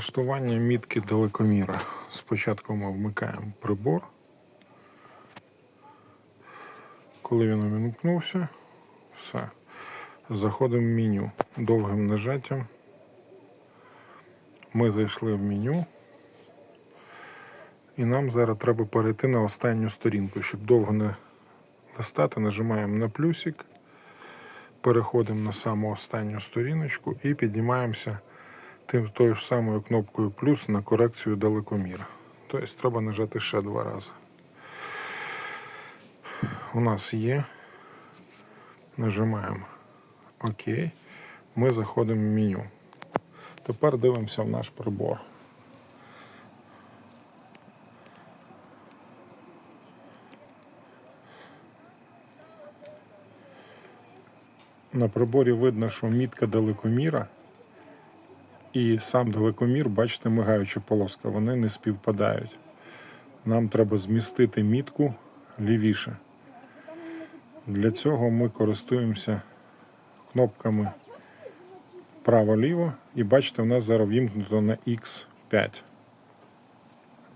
Налаштування мітки далекоміра. Спочатку ми вмикаємо прибор. Коли він увімкнувся, все. Заходимо в меню довгим нажаттям. Ми зайшли в меню. І нам зараз треба перейти на останню сторінку. Щоб довго не листати, нажимаємо на плюсик, переходимо на саму останню сторіночку і піднімаємося тим тою ж самою кнопкою плюс на корекцію далекоміра. Тобто треба нажати ще два рази. У нас є. Нажимаємо ОК. Ми заходимо в меню. Тепер дивимося в наш прибор. На приборі видно, що мітка далекоміра і сам далекомір, бачите, мигаюча полоска, вони не співпадають. Нам треба змістити мітку лівіше. Для цього ми користуємося кнопками право-ліво. І бачите, у нас зараз вімкнуто на X5.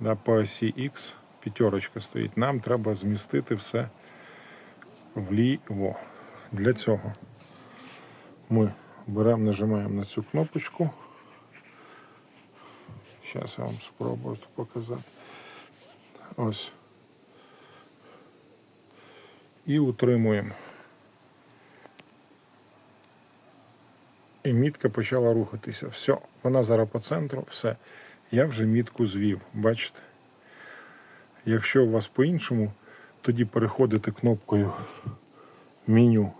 Да, по осі X п'ятерочка стоїть. Нам треба змістити все вліво. Для цього ми беремо, нажимаємо на цю кнопочку. Зараз я вам спробую показати. Ось. І утримуємо. І мітка почала рухатися. Все, вона зараз по центру, все. Я вже мітку звів, бачите? Якщо у вас по-іншому, тоді переходите кнопкою меню,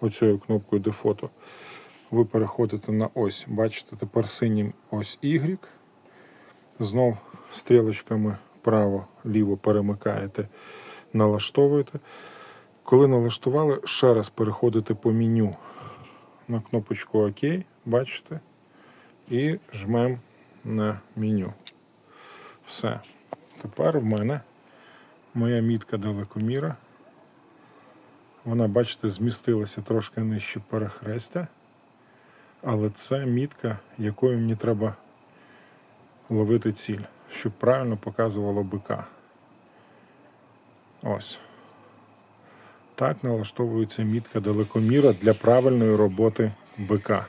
оцією кнопкою де фото. Ви переходите на ось. Бачите, тепер синім ось Y. Знов стрілочками право-ліво перемикаєте, налаштовуєте. Коли налаштували, ще раз переходите по меню на кнопочку ОК, бачите, і жмемо на меню. Все. Тепер в мене моя мітка далекоміра. Вона, бачите, змістилася трошки нижче перехрестя. Але це мітка, якою мені треба ловити ціль, щоб правильно показувало бика. Ось. Так налаштовується мітка далекоміра для правильної роботи бика.